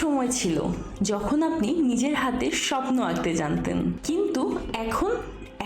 সময় ছিল যখন আপনি নিজের হাতে স্বপ্ন আঁকতে জানতেন। কিন্তু এখন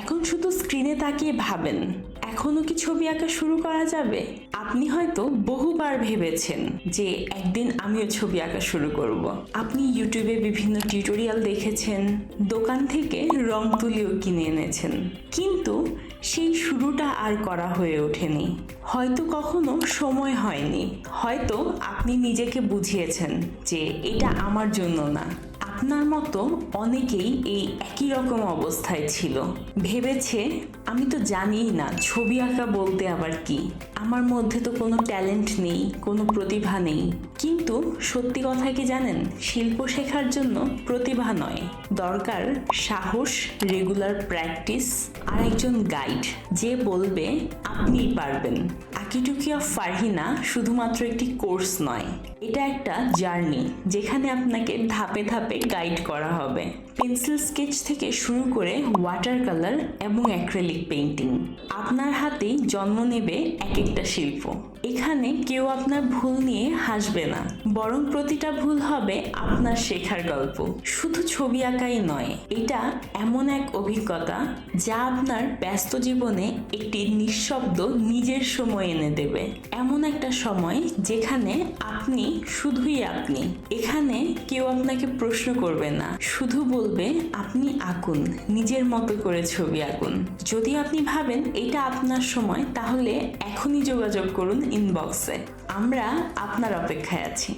এখন শুধু স্ক্রিনে তাকিয়ে ভাবেন, এখনও কি ছবি আঁকা শুরু করা যাবে? আপনি হয়তো বহুবার ভেবেছেন যে একদিন আমিও ছবি আঁকা শুরু করব। আপনি ইউটিউবে বিভিন্ন টিউটোরিয়াল দেখেছেন, দোকান থেকে রং তুলিও কিনে এনেছেন। কিন্তু সেই শুরুটা আর করা হয়ে ওঠেনি। হয়তো কখনো সময় হয়নি। হয়তো আপনি নিজেকে বুঝিয়েছেন যে এটা আমার জন্য না। আপনার মতো অনেকেই এই একই রকম অবস্থায় ছিল। ভেবেছে, আমি তো জানিই না, ছবি আঁকা বলতে আবার কি। আমার মধ্যে তো কোনো ট্যালেন্ট নেই, কোনো প্রতিভা নেই। কিন্তু সত্যি কথা কি জানেন? শিল্প শেখার জন্য প্রতিভা নয়। দরকার সাহস রেগুলার প্র্যাকটিস আর একজন গাইড যে বলবে, আপনিই পারবেন। আকিটুকি অফ ফারহিনা শুধুমাত্র একটি কোর্স নয়। এটা একটা জার্নি যেখানে আপনাকে ধাপে ধাপে গাইড করা হবে। পেন্সিল স্কেচ থেকে শুরু করে ওয়াটার কালার এবং অ্যাক্রেলিক পেন্টিং আপনার হাতেই জন্ম নেবে এক একটা শিল্প। এখানে কেউ আপনার ভুল নিয়ে হাসবে না। বরং প্রতিটা ভুল হবে আপনার শেখার গল্প। শুধু ছবি আঁকাই নয়, এটা এমন এক অভিজ্ঞতা যা আপনার ব্যস্ত জীবনে একটি নিঃশব্দ নিজের সময় এনে দেবে। এমন একটা সময় যেখানে আপনি শুধুই আপনি। এখানে কেউ আপনাকে প্রশ্ন করবে না। শুধু বলবে, আপনি আঁকুন। নিজের মতো করে ছবি আঁকুন। যদি আপনি ভাবেন এটা আপনার সময়, তাহলে এখনই যোগাযোগ করুন ইনবক্সে আমরা আপনার অপেক্ষায় আছি।